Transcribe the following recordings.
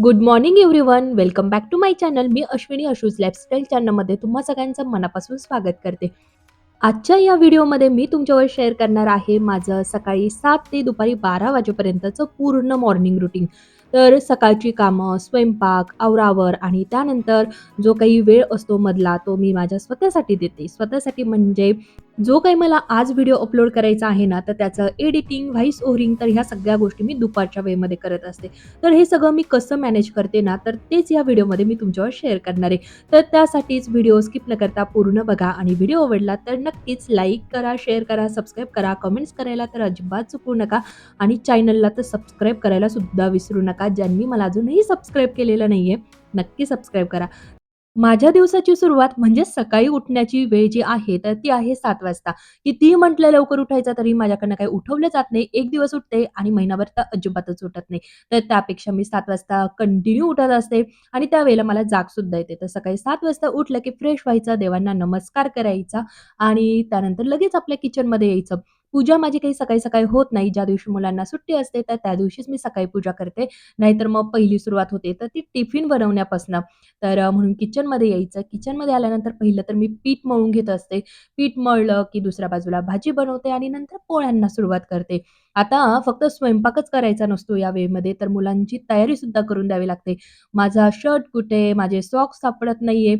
Good morning everyone welcome back to my channel me Ashwini Ashu's lifestyle चॅनलमध्ये तुम्हा सगळ्यांचं मनापासून स्वागत करते. आजच्या या व्हिडिओमध्ये मी तुमच्यावर शेअर करणार आहे माझं सकाळी सात ते दुपारी बारा वाजेपर्यंतचं पूर्ण मॉर्निंग रुटीन तर सकाळची कामं स्वयंपाक आवरावर आणि त्यानंतर जो काही वेळ असतो मधला तो मी माझ्या स्वतःसाठी देते. स्वतःसाठी म्हणजे जो काही मला आज व्हिडिओ अपलोड करायचा आहे ना तर त्याचं एडिटिंग व्हॉइस ओव्हरिंग तर ह्या सगळ्या गोष्टी मी दुपारच्या वेळेमध्ये करत असते. तर हे सगळं मी कसं मॅनेज करते ना तर तेच या व्हिडिओमध्ये मी तुमच्यावर शेअर करणार आहे. तर त्यासाठीच व्हिडिओ स्किप न करता पूर्ण बघा आणि व्हिडिओ आवडला तर नक्कीच लाईक करा शेअर करा सबस्क्राईब करा कमेंट्स करायला तर अजिबात चुकू नका आणि चॅनलला तर सबस्क्राईब करायला सुद्धा विसरू नका. ज्यांनी मला अजूनही सबस्क्राईब केलेलं नाही आहे नक्की सबस्क्राईब करा. माझ्या दिवसाची सुरुवात म्हणजे सकाळी उठण्याची वेळ जी आहे तर ती आहे सात वाजता. कितीही म्हटलं लवकर उठायचं तरी माझ्याकडनं काही उठवलं जात नाही. एक दिवस उठते आणि महिनाभर तर अजिबातच उठत नाही. तर त्यापेक्षा मी सात वाजता कंटिन्यू उठत असते आणि त्यावेळेला मला जाग सुद्धा येते. तर सकाळी सात वाजता उठलं की फ्रेश व्हायचं देवांना नमस्कार करायचा आणि त्यानंतर लगेच आपल्या किचनमध्ये यायचं. पूजा माझी काही सकाळी सकाळी होत नाही ज्या दिवशी मुलांना सुट्टी असते तर त्या दिवशीच मी सकाळी पूजा करते नाहीतर मग पहिली सुरुवात होते तर ती टिफिन बनवण्यापासनं तर म्हणून किचनमध्ये यायचं. किचनमध्ये आल्यानंतर पहिलं तर मी पीठ मळून घेत असते. पीठ मळलं की दुसऱ्या बाजूला भाजी बनवते आणि नंतर पोळ्यांना सुरुवात करते. आता फक्त स्वयंपाकच करायचा नसतो या वेळेमध्ये, तर मुलांची तयारी सुद्धा करून द्यावी लागते. माझा शर्ट कुठे? माझे सॉक्स सापडत नाहीये.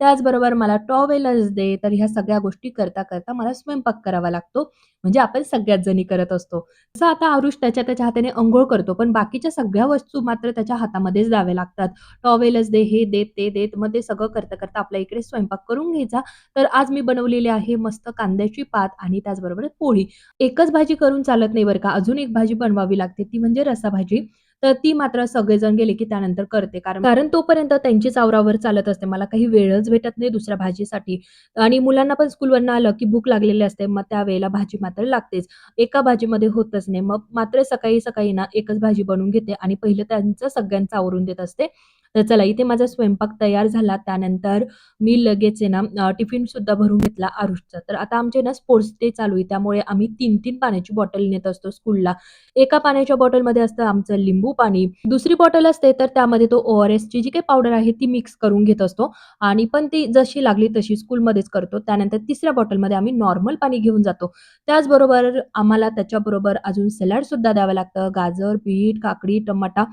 त्याचबरोबर मला टॉवेलच दे. तर ह्या सगळ्या गोष्टी करता-करता मला स्वयंपाक करावा लागतो. म्हणजे आपण सगळ्याच जणी करत असतो. तसं आता आरुष त्याच्या त्याच्या हाताने अंघोळ करतो, पण बाकीच्या सगळ्या वस्तू मात्र त्याच्या हातामध्येच द्यावे लागतात. टॉवेलच दे, हे देत ते देत मग ते सगळं करता-करता आपल्या इकडे स्वयंपाक करून घ्यायचा. तर आज मी बनवलेली आहे मस्त कांद्याची पात आणि त्याचबरोबर पोळी. एकच भाजी करून चालत नाही बरं का. अजून एक भाजी बनवावी लागते ती म्हणजे रसाभाजी. तर ती मात्र सगळेजण गेले की त्यानंतर करते. कारण कारण तोपर्यंत त्यांची चावरावर चालत असते. मला काही वेळच भेटत नाही दुसऱ्या भाजीसाठी आणि मुलांना पण स्कूलवरनं आलं की भूक लागलेली असते. मग त्यावेळेला भाजी मात्र लागतेच. एका भाजीमध्ये होतच नाही. मग मात्र सकाळी-सकाळी ना एकच भाजी बनवून घेते आणि पहिलं त्यांचं सगळ्यांचं आवरून देत असते. तर चला इथे माझा स्वयंपाक तयार झाला. त्यानंतर मी लगेच आहे ना टिफिन सुद्धा भरून घेतला आरुषचा. तर आता आमचे ना स्पोर्ट्स डे चालू आहे. त्यामुळे आम्ही 3-3 पाण्याची बॉटल नेत असतो स्कूलला. एका पाण्याच्या बॉटलमध्ये असतं आमचं लिंबू पाणी. दुसरी बॉटल असते तर त्यामध्ये तो ओ-आर-एसची जी काही पावडर आहे ती मिक्स करून घेत असतो आणि पण ती जशी लागली तशी स्कूलमध्येच करतो. त्यानंतर तिसऱ्या बॉटलमध्ये आम्ही नॉर्मल पाणी घेऊन जातो. त्याचबरोबर आम्हाला त्याच्याबरोबर अजून सलाडसुद्धा द्यावं लागतं. गाजर, बीट, काकडी, टमाटा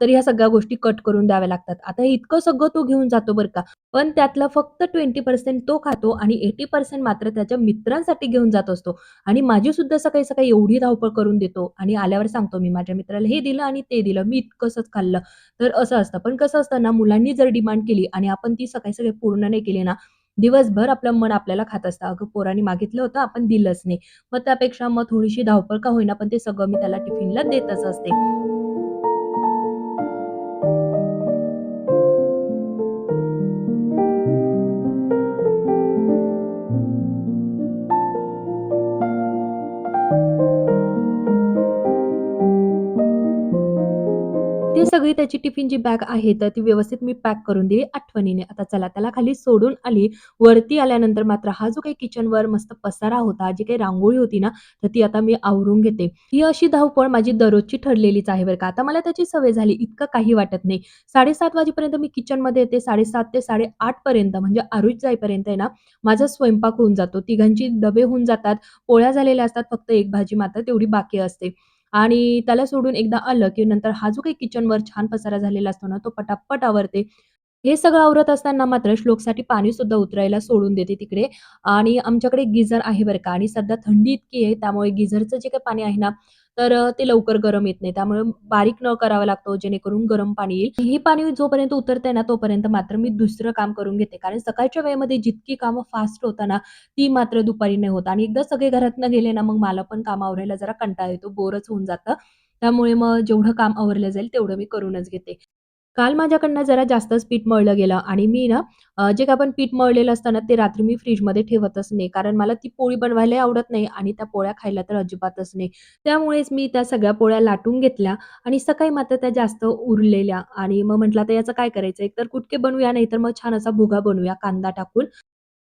तर ह्या सगळ्या गोष्टी कट करून द्याव्या लागतात. आता इतकं सगळं तो घेऊन जातो बरं का. पण त्यातलं फक्त 20% तो खातो आणि 80% मात्र त्याच्या मित्रांसाठी घेऊन जात असतो. आणि माझी सुद्धा सकाळी-सकाळी एवढी धावपळ करून देतो आणि आल्यावर सांगतो मी माझ्या मित्राला हे दिलं आणि ते दिलं. मी इतकंसंच खाल्लं. तर असं असतं. पण कसं असतं ना मुलांनी जर डिमांड केली आणि आपण ती सकाळी-सकाळी पूर्ण नाही केली ना, दिवसभर आपलं मन आपल्याला खात असतं. अगं पोरांनी मागितलं होतं आपण दिलंच नाही. मग त्यापेक्षा मग थोडीशी धावपळ का होईना पण ते सगळं मी त्याला टिफिनला देतच असते. सगळी त्याची टिफिनची बॅग आहे, तर ती व्यवस्थित मी पॅक करून दिली आठवणीने. आता चला त्याला खाली सोडून आली. वरती आल्यानंतर मात्र हा जो काही किचनवर मस्त पसारा होता, जी काही रांगोळी होती ना, तर ती आता मी आवरून घेते. ही अशी धावपळ माझी दररोजची ठरलेलीच आहे बरं का. आता मला त्याची सवय झाली, इतकं काही वाटत नाही. 7:30 वाजेपर्यंत मी किचनमध्ये येते. 7:30 ते 8:30 पर्यंत म्हणजे आरुष जाईपर्यंत आहे ना, माझा स्वयंपाक होऊन जातो. तिघांची डबे होऊन जातात. पोळ्या झालेल्या असतात, फक्त एक भाजी मात्र तेवढी बाकी असते. आणि त्याला सोडून एकदा आलं, की नंतर हा जो काही किचनवर छान पसारा झालेला असतो ना, तो पटापट आवरते. हे सगळं आवरत असताना मात्र श्लोकसाठी पाणी सुद्धा उतरायला सोडून देते तिकडे आणि आमच्याकडे गिझर आहे बरं का आणि सध्या थंडी इतकी आहे, त्यामुळे गिझरचं जे काही पाणी आहे ना, तर ते लवकर गरम येत नाही. त्यामुळे बारीक न करावा लागतो, जेणेकरून गरम पाणी येईल. हे पाणी जोपर्यंत उतरतंय ना, तोपर्यंत मात्र मी दुसरं काम करून घेते. कारण सकाळच्या वेळेमध्ये जितकी कामं फास्ट होताना ती मात्र दुपारी नाही होत आणि एकदा सगळे घरातनं गेले ना, मग मला पण काम आवरायला जरा कंटाळा येतो, बोरच होऊन जातं. त्यामुळे मग जेवढं काम आवरलं जाईल तेवढं मी करूनच घेते. काल माझ्याकडनं जरा जास्तच पीठ मळलं गेलं आणि मी ना जे काय आपण पीठ मळलेलं असतं ना, ते रात्री मी फ्रीजमध्ये ठेवतच नाही. कारण मला ती पोळी बनवायलाही आवडत नाही आणि त्या पोळ्या खायला तर अजिबातच नाही. त्यामुळेच मी त्या सगळ्या पोळ्या लाटून घेतल्या आणि सकाळी मात्र त्या जास्त उरलेल्या आणि मग म्हटलं तर याचं काय करायचं? एकतर कुटके बनवूया, नाहीतर मग छान असा भुगा बनवूया कांदा टाकून.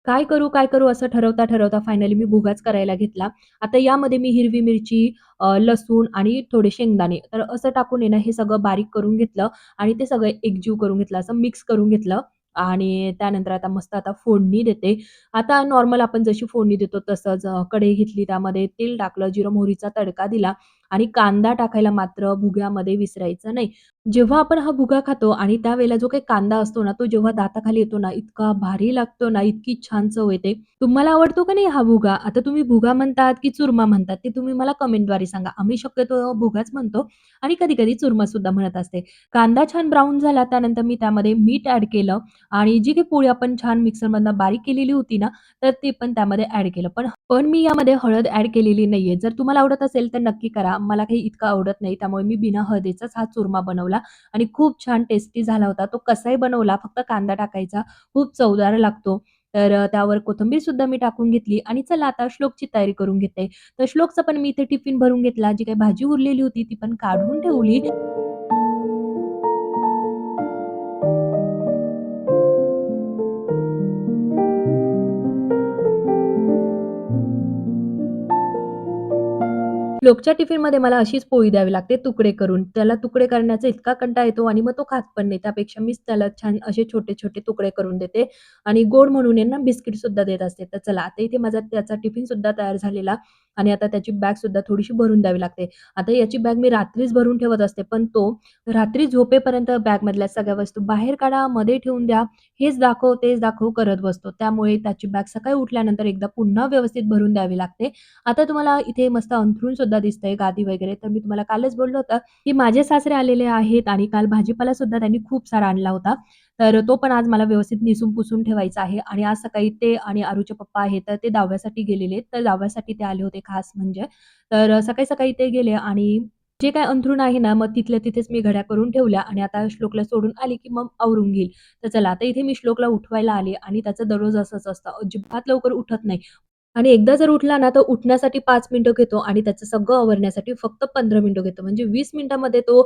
काय करू, काय करू असं ठरवता-ठरवता फायनली मी भुगाच करायला घेतला. आता यामध्ये मी हिरवी मिरची, लसूण आणि थोडे शेंगदाणे तर असं टाकून येणं हे सगळं बारीक करून घेतलं आणि ते सगळं एकजीव करून घेतलं, असं मिक्स करून घेतलं आणि त्यानंतर आता मस्त आता फोडणी देते. आता नॉर्मल आपण जशी फोडणी देतो तसंच कढई घेतली, त्यामध्ये तेल टाकलं, जिरं मोहरीचा तडका दिला आणि कांदा टाकायला मात्र भुग्यामध्ये विसरायचं नाही. जेव्हा आपण हा भुगा खातो आणि त्यावेळेला जो काही कांदा असतो ना, तो जेव्हा दाताखाली येतो ना, इतका भारी लागतो ना, इतकी छान चव येते. तुम्हाला आवडतो का नाही हा भुगा? आता तुम्ही भुगा म्हणतात की चुरमा म्हणतात ते तुम्ही मला कमेंटद्वारे सांगा. आम्ही शक्यतो भुगाच म्हणतो आणि कधी-कधी चुरमा सुद्धा म्हणत असते. कांदा छान ब्राऊन झाला त्यानंतर मी त्यामध्ये मीठ ऍड केलं आणि जी काही पोळी आपण छान मिक्सरमधनं बारीक केलेली होती ना, तर ते पण त्यामध्ये ऍड केलं. पण पण मी यामध्ये हळद ऍड केलेली नाहीये. जर तुम्हाला आवडत असेल तर नक्की करा. मला काही इतकं आवडत नाही. त्यामुळे मी बिना हळदीचाच हा चुरमा बनवला आणि खूप छान टेस्टी झाला होता. तो कसाही बनवला फक्त कांदा टाकायचा, खूप चवदार लागतो. तर त्यावर कोथंबीर सुद्धा मी टाकून घेतली आणि चला आता श्लोकची तयारी करून घेते. तर श्लोकचा पण मी इथे टिफिन भरून घेतला. जी काही भाजी उरलेली होती ती पण काढून ठेवली. लोकच्या टिफिनमध्ये मला अशीच पोळी द्यावी लागते तुकडे करून. त्याला तुकडे करण्याचा इतका कंटाळा येतो आणि मग तो खात पण नाही. त्यापेक्षा मीच त्याला छान असे छोटे-छोटे तुकडे करून देते आणि गोड म्हणून आहे ना बिस्किटसुद्धा देत असते. तर चला आता इथे माझा त्याचा टिफिन सुद्धा तयार झालेला आणि आता त्याची बॅग सुद्धा थोडीशी भरून द्यावी लागते. आता याची बॅग मी रात्रीच भरून ठेवत असते, पण तो रात्री झोपेपर्यंत बॅगमधल्या सगळ्या वस्तू बाहेर काढा, मध्ये ठेवून द्या, हेच दाखव, तेच दाखव करत बसतो. त्यामुळे त्याची बॅग सकाळी उठल्यानंतर एकदा पुन्हा व्यवस्थित भरून द्यावी लागते. आता तुम्हाला इथे मस्त अंथरून सुद्धा दिसतंय, गादी वगैरे. तर मी तुम्हाला कालच बोललो होतं, की माझे सासरे आलेले आहेत आणि काल भाजीपाला सुद्धा त्यांनी खूप सारा आणला होता. तर तो पण आज मला व्यवस्थित निसून पुसून ठेवायचा आहे आणि आज सकाळी ते आणि आरूचे पप्पा आहेत, तर ते दाव्यासाठी गेलेले तर दाव्यासाठी ते आले होते खास म्हणजे. तर सकाळी-सकाळी ते गेले आणि जे काही अंथरूण आहे ना, मग तिथल्या तिथेच मी घड्या करून ठेवल्या आणि आता श्लोकला सोडून आली, की मग आवरून घेईल. तर चला आता इथे मी श्लोकला उठवायला आले आणि त्याचं दररोज असंच असतं, अजिबात लवकर उठत नाही. आणि एकदा जर उठला ना, तर उठण्यासाठी पाच मिनिटं घेतो आणि त्याचं सगळं आवरण्यासाठी फक्त 15 मिनिटं घेतो. म्हणजे वीस मिनिटामध्ये तो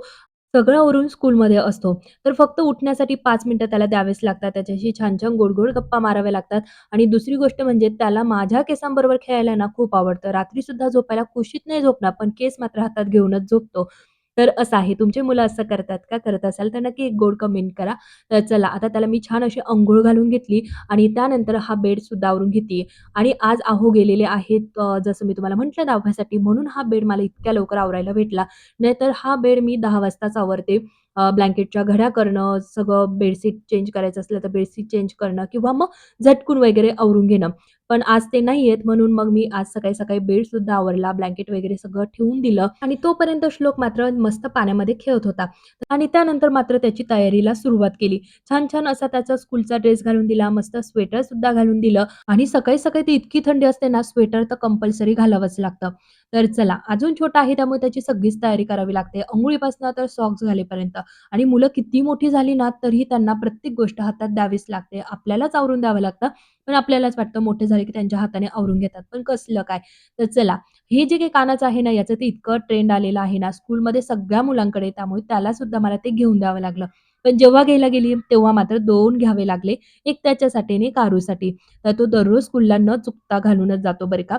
सगळं आवरून स्कूलमध्ये असतो. तर फक्त उठण्यासाठी पाच मिनिटं त्याला द्यावेच लागतात. त्याच्याशी छान-छान, गोड-गोड गप्पा माराव्या लागतात आणि दुसरी गोष्ट म्हणजे त्याला माझ्या केसांबरोबर खेळायला ना खूप आवडतं. रात्रीसुद्धा झोपायला कुशीत नाही झोपणार, पण केस मात्र हातात घेऊनच झोपतो. तर असं आहे. तुमचे मुलं असं करतात का? करत असाल तर नक्की एक गोड कमेंट करा. तर चला आता त्याला मी छान अशी अंघोळ घालून घेतली आणि त्यानंतर हा बेडसुद्धा आवरून घेते आणि आज आहो गेलेले आहेत जसं मी तुम्हाला म्हटलं दहाव्यासाठी म्हणून हा बेड मला इतक्या लवकर आवरायला भेटला. नाहीतर हा बेड मी दहा वाजताच आवरते. ब्लँकेटच्या घड्या करणं, सगळं बेडशीट चेंज करायचं असलं तर बेडशीट चेंज करणं किंवा मग झटकून वगैरे आवरून घेणं. पण आज ते नाहीयेत म्हणून मग मी आज सकाळी-सकाळी बेड सुद्धा आवरला, ब्लँकेट वगैरे सगळं ठेवून दिलं आणि तोपर्यंत श्लोक मात्र मस्त पाण्यामध्ये खेळत होता आणि त्यानंतर मात्र त्याची तयारीला सुरुवात केली. छान-छान असा त्याचा स्कूलचा ड्रेस घालून दिला, मस्त स्वेटर सुद्धा घालून दिलं आणि सकाळी-सकाळी ती इतकी थंडी असते ना, स्वेटर तर कंपल्सरी घालावंच लागतं. तर चला, अजून छोटा आहे त्यामुळे त्याची सगळीच तयारी करावी लागते. अंघोळीपासून तर सॉक्स घालेपर्यंत आणि मुलं किती मोठी झाली ना, तरीही त्यांना प्रत्येक गोष्ट हातात द्यावीच लागते. आपल्यालाच आवरून द्यावं लागतं, पण आपल्यालाच वाटतं मोठे झाले की त्यांच्या हाताने आवरून घेतात. पण कसलं काय? तर चला, हे जे काही कानाचं आहे ना, याचं ते इतकं ट्रेंड आलेलं आहे ना, स्कूलमध्ये सगळ्या मुलांकडे, त्यामुळे त्याला सुद्धा मला ते घेऊन द्यावं लागलं. पण जेव्हा घ्यायला गेली, तेव्हा मात्र दोन घ्यावे लागले. एक त्याच्यासाठी आणि कारूसाठी तर तो दररोज स्कूलला न चुकता घालूनच जातो बरं का.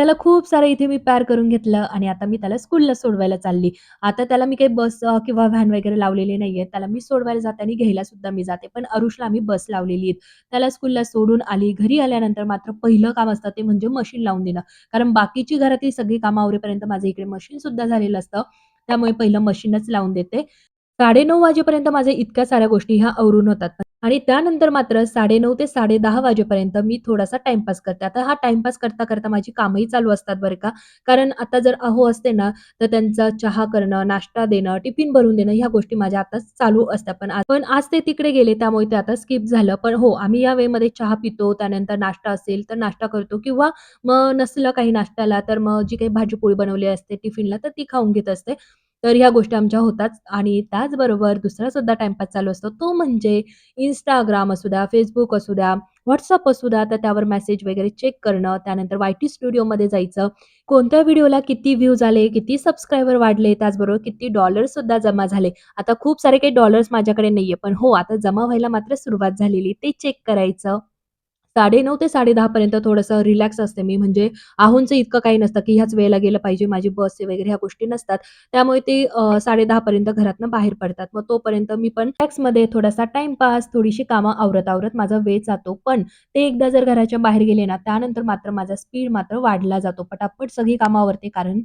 त्याला खूप सारं इथे मी पॅर करून घेतलं आणि आता मी त्याला स्कूलला सोडवायला चालली. आता त्याला मी काही बस किंवा व्हॅन वगैरे लावलेली नाहीये. त्याला मी सोडवायला जाते आणि घ्यायला सुद्धा मी जाते. पण अरुषला आम्ही बस लावलेली आहेत त्याला स्कूलला सोडून आली. घरी आल्यानंतर मात्र पहिलं काम असतं ते म्हणजे मशीन लावून देणं. कारण बाकीची घरातली सगळी कामं माझं इकडे मशीन सुद्धा झालेलं असतं. त्यामुळे पहिलं मशीनच लावून देते. 9:30 वाजेपर्यंत माझ्या इतक्या साऱ्या गोष्टी ह्या आवरून होतात. आणि त्यानंतर मात्र 9:30 ते साडे दहा वाजेपर्यंत मी थोडासा टाइमपास करते. आता हा टाइमपास करता-करता माझी कामही चालू असतात बरं का. कारण आता जर अहो असते ना, तर त्यांचा चहा करणं, नाश्ता देणं, टिफिन भरून देणं ह्या गोष्टी माझ्या आता चालू असतात. पण आज पण आज ते तिकडे गेले त्यामुळे ते आता स्किप झालं. पण हो, आम्ही या वेळेमध्ये चहा पितो, त्यानंतर नाश्ता असेल तर नाश्ता करतो किंवा मग नसलं काही नाश्त्याला तर मग जी काही भाजीपोळी बनवली असते टिफिनला तर ती खाऊन घेत असते. तर ह्या गोष्टी आमच्या होतात आणि त्याचबरोबर दुसरा सुद्धा टाइमपास चालू असतो. तो म्हणजे इंस्टाग्राम असू द्या, फेसबुक असू द्या, व्हॉट्सअप असू द्या, तर त्यावर मेसेज वगैरे चेक करणं. त्यानंतर वाय-टी स्टुडिओमध्ये जायचं. कोणत्या व्हिडिओला किती व्ह्यूज आले, किती सबस्क्रायबर वाढले, त्याचबरोबर किती डॉलर्ससुद्धा जमा झाले. आता खूप सारे काही डॉलर्स माझ्याकडे नाहीये, पण हो, आता जमा व्हायला मात्र सुरुवात झालेली. ते चेक करायचं. 9:30 ते साडे पर्यंत थोडंसं रिलॅक्स असते मी. म्हणजे आहोंचं इतकं काही नसतं, की ह्याच वेळेला गेलं पाहिजे, माझी बस वगैरे ह्या गोष्टी नसतात. त्यामुळे ते साडे पर्यंत घरातनं बाहेर पडतात. मग तोपर्यंत मी पण मध्ये थोडासा टाइमपास थोडीशी कामं आवरत-आवरत माझा वेळ जातो. पण ते एकदा जर घराच्या बाहेर गेले ना, त्यानंतर मात्र माझा स्पीड मात्र वाढला जातो. पटापट सगळी कामं आवरते कारण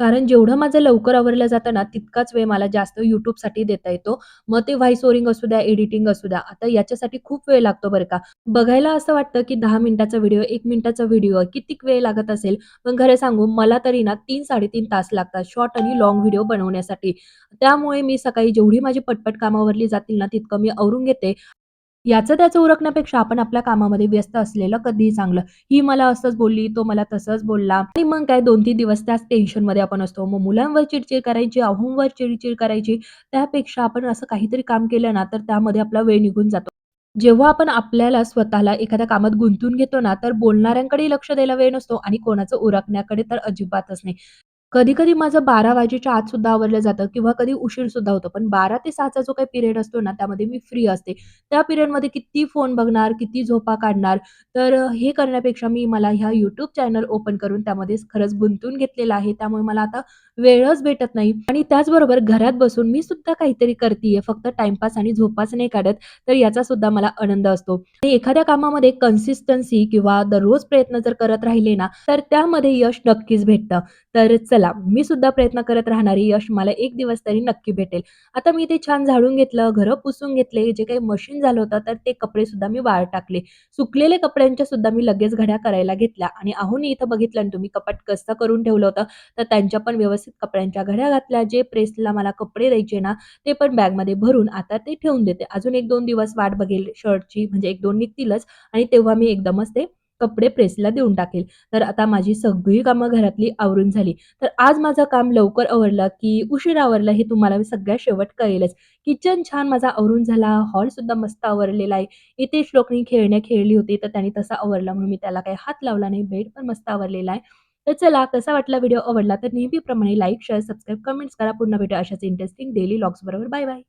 कारण जेवढं माझं लवकर आवरलं जातं ना, तितकाच वेळ मला जास्त युट्यूबसाठी देता येतो. मग ते व्हॉइस ओरिंग असू द्या, एडिटिंग असू द्या. आता याच्यासाठी खूप वेळ लागतो बरं का. बघायला असं वाटतं, की दहा मिनिटाचा व्हिडिओ, एक मिनिटाचा व्हिडिओ कितीक वेळ लागत असेल. पण खरं सांगू मला तरी ना 3-3.5 तास लागतात शॉर्ट आणि लॉंग व्हिडिओ बनवण्यासाठी. त्यामुळे मी सकाळी जेवढी माझी पटपट कामावरली जातील ना, तितकं मी आवरून घेते. याचं त्याचं उरकण्यापेक्षा आपण आपल्या कामामध्ये व्यस्त असलेलं कधीही चांगलं. ही मला असंच बोलली, तो मला तसंच बोलला आणि मग काय 2-3 दिवस त्याच टेन्शनमध्ये आपण असतो. मग मुलांवर चिडचिड करायची, अहोंवर चिडचिड करायची. त्यापेक्षा आपण असं काहीतरी काम केलं ना, तर त्यामध्ये आपला वेळ निघून जातो. जेव्हा आपण आपल्याला स्वतःला एखाद्या कामात गुंतून घेतो ना, तर बोलणाऱ्यांकडे लक्ष द्यायला वेळ नसतो आणि कोणाचं उरकण्याकडे तर अजिबातच नाही. कधी-कधी माझं 12 वाजेच्या आत सुद्धा आवरलं जातं किंवा कधी उशीर सुद्धा होतो. पण 12 ते सहाचा जो काही पिरियड असतो ना, त्यामध्ये मी फ्री असते. त्या पिरियडमध्ये किती फोन बघणार, किती झोपा काढणार. तर हे करण्यापेक्षा मी मला ह्या यूट्यूब चॅनल ओपन करून त्यामध्ये खरंच गुंतवून घेतलेलं आहे. त्यामुळे मला आता वेळच भेटत नाही आणि त्याचबरोबर घरात बसून मी सुद्धा काहीतरी करतीये. फक्त टाइमपास आणि झोपाच नाही काढत, तर याचा सुद्धा मला आनंद असतो. आणि एखाद्या कामामध्ये कन्सिस्टन्सी किंवा दररोज प्रयत्न जर करत राहिले ना, तर त्यामध्ये यश नक्कीच भेटतं. तर चला, मी सुद्धा प्रयत्न करत राहणारी यश मला एक दिवस तरी नक्की भेटेल. आता मी ते छान झाडून घेतलं, घरं पुसून घेतले. जे काही मशीन झालं होतं, तर ते कपडे सुद्धा मी वाळ टाकले. सुकलेले कपड्यांच्या सुद्धा मी लगेच घड्या करायला घेतल्या आणि अहोंनी इथं बघितलं आणि तुम्ही कपाट कसं करून ठेवलं होतं, तर त्यांच्या पण व्यवस्थित कपड्यांच्या घड्या घातल्या. जे प्रेसला मला कपडे द्यायचे ना, ते पण बॅगमध्ये भरून आता ते ठेवून देते. अजून 1-2 दिवस वाट बघेल शर्टची, म्हणजे 1-2 निघतीलच आणि तेव्हा मी एकदमच ते कपडे प्रेसला देऊन टाकेल. तर आता माझी सगळी कामं घरातली आवरून झाली. तर आज माझं काम लवकर आवरलं, की उशीर आवरलं हे तुम्हाला मी सगळ्यात शेवट कळेलच. किचन छान माझा आवरून झाला, हॉलसुद्धा मस्त आवरलेला आहे. इथे श्लोकनी खेळण्या खेळली होती, तर त्याने तसा आवरला म्हणून मी त्याला काही हात लावला नाही. बेड पण मस्त आवरलेला आहे. तर चला कसा वाटला व्हिडिओ आवडला तर नेहमीप्रमाणे लाईक, शेअर, सबस्क्राईब, कमेंट्स करा. पुन्हा भेटू अशाच इंटरेस्टिंग डेली व्लॉग्सबरोबर. Bye bye.